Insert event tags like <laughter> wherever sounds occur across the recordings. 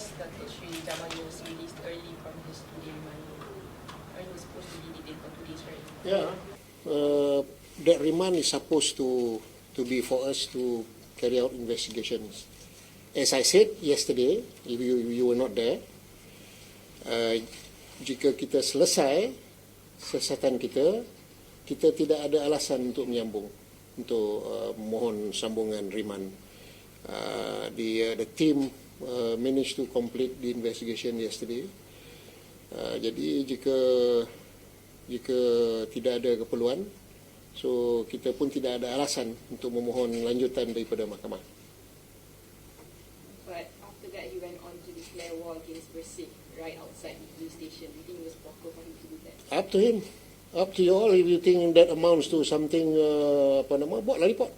because Datuk Sri Jamal was released early from his remand. Or he was supposed to be detained for two days, right? Yeah. Uh, that remand is supposed to to be for us to carry out investigations. As I said yesterday, if you you were not there, uh, jika kita selesai siasatan kita, kita tidak ada alasan untuk menyambung untuk uh, mohon sambungan remand. Uh, the uh, the team uh, managed to complete the investigation yesterday. Uh, jadi jika jika tidak ada keperluan, so kita pun tidak ada alasan untuk memohon lanjutan daripada mahkamah. But after that, he went on to declare war against Bersih right outside the police station. Do you think it was proper for him to do that? Up to him. Up to you all if you think that amounts to something uh, apa nama buatlah report.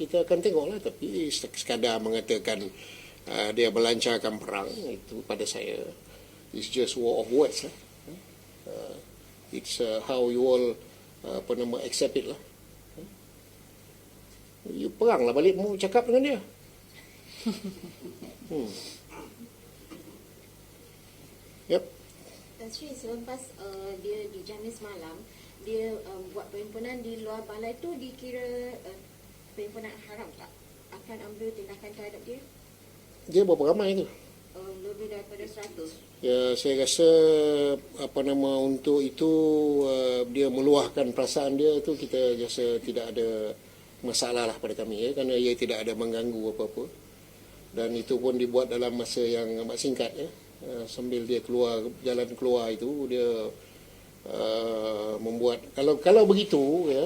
Kita akan tengoklah tapi sekadar mengatakan uh, dia melancarkan perang itu pada saya it's just war of words lah. Uh, it's uh, how you all uh, apa nama accept it lah. You perang lah balik mau cakap dengan dia. hmm. Yep. Sri selepas uh, dia dijamin semalam dia um, buat perhimpunan di luar balai tu dikira uh, perhimpunan haram tak? Akan ambil tindakan terhadap dia Dia berapa ramai tu? um, lebih daripada 100. Ya, saya rasa apa nama untuk itu uh, dia meluahkan perasaan dia tu kita rasa tidak ada masalah lah pada kami ya kerana ia tidak ada mengganggu apa-apa. Dan itu pun dibuat dalam masa yang amat singkat ya. Uh, sambil dia keluar jalan keluar itu dia uh, membuat kalau kalau begitu ya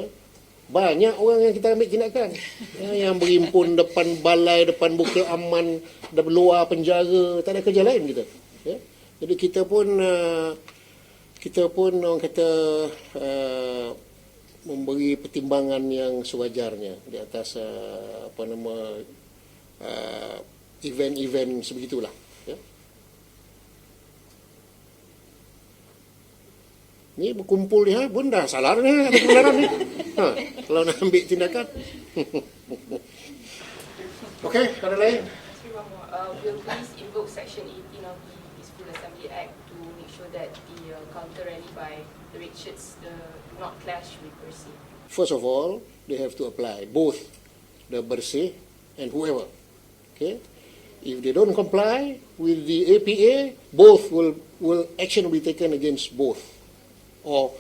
banyak orang yang kita ambil tindakan <laughs> ya, yang berimpun depan balai depan buka aman di luar penjara tak ada kerja lain kita ya. jadi kita pun uh, kita pun orang kata uh, memberi pertimbangan yang sewajarnya di atas uh, apa nama uh, event-event sebegitulah ya. Ni berkumpul dia pun dah salah ni ada kebenaran ni. <laughs> Ha, kalau nak ambil tindakan. <laughs> Okey, ada lain? Uh, will please invoke Section 18 of the Peaceful Assembly Act to make sure that the uh, counter rally by the red shirts the, do not clash with Bersih? First of all, they have to apply both the bersih and whoever. Okay? If they don't comply with the APA, both will will action will be taken against both or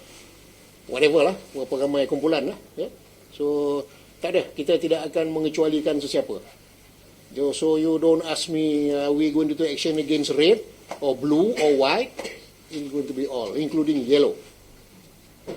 whatever lah, berapa ramai kumpulan lah. Ya? So tak ada, kita tidak akan mengecualikan sesiapa. So, you don't ask me, are we going to take action against red or blue or white? It's going to be all, including yellow.